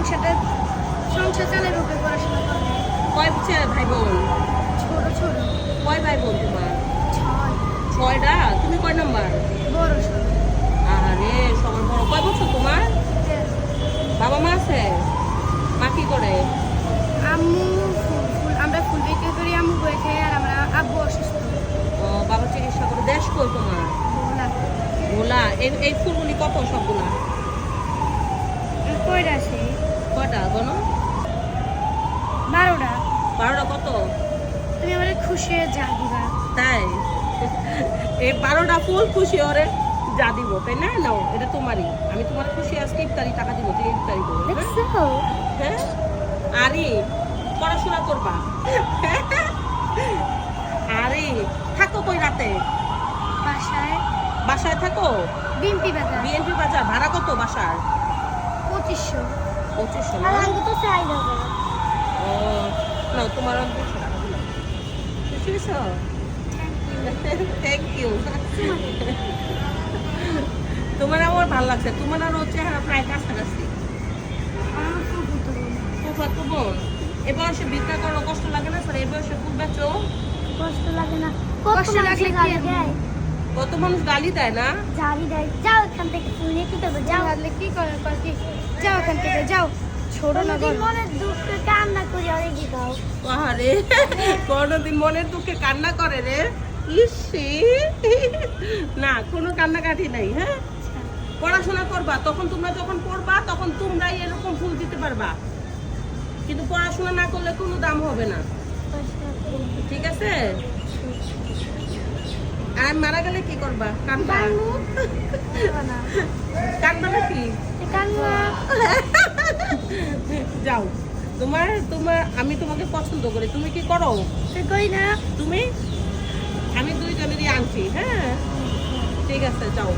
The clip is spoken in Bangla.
সংসারটা সংসার চালের উপরে পড়াশোনা করব কয় ছেলে ভাই বোন ছোট ছোট। কয় ভাই বোন তোমার? ছয়। ছয়টা? তুমি কয় নাম্বার? বড় আরে সবার বড়। কয় বছর তোমার? বাবা মা আছে? মা কি করে? আম্মু আমরা ফুল বিক্রি করি আম্মু বই খাই আর আমরা আব্বু অসুস্থ। ও বাবা চিকিৎসা করে। দেশ কই তোমার? ভোলা। এই এই ফুলগুলি কত সবগুলা? কয়টা আছে? কয়টা গনো বারোটা। বারোটা কত? তুমি আমাদের খুশি যা দিবা। তাই? এই বারোটা ফুল খুশি ওরে যা দিব তাই না? নাও এটা তোমারই। আমি তোমার খুশি আজকে ইফতারি টাকা দিব তুই ইফতারি করব হ্যাঁ? হ্যাঁ? আরে পড়াশোনা করবা। আরে থাকো কই রাতে? বাসায়। বাসায় থাকো? বিনপি বাজার। বিএনপি বাজার ভাড়া কত বাসার? পঁচিশশো। দেবো ও না তোমার খুশি হয়েছো থ্যাংক ইউ তোমার আমার ভালো লাগছে। তোমার আর হচ্ছে প্রায় কাছাকাছি। আমার খুব গুরুত্ব ফুফা তো বোন এ বয়সে ভিক্ষা কষ্ট লাগে না স্যার? এই বয়সে ফুল বেচো। কষ্ট লাগে না। কষ্ট লাগলে কি কত মানুষ গালি দেয় না? জালি দেয়। যাও এখান থেকে তুমি কি করবে যাও। লাগলে কি করে কি? যাও এখান থেকে যাও। না মনে দুঃখ কান্না করে অনেক দাও আরে কোনোদিন মনের দুঃখে কান্না করে রে। ইসি। না কোনো কান্নাকাটি নাই হ্যাঁ? পড়াশোনা করবা তখন তোমরা যখন পড়বা তখন তোমরাই এরকম ফুল দিতে পারবা। কিন্তু পড়াশোনা না করলে কোনো দাম হবে না। ঠিক আছে? আর মারা গেলে কি করবা? কান্দবা কান্দবা নাকি? যাও। তোমার তোমার আমি তোমাকে পছন্দ করি। তুমি কি করো? কই না। তুমি? আমি দুইজনেরই আনছি হ্যাঁ? ঠিক আছে যাও।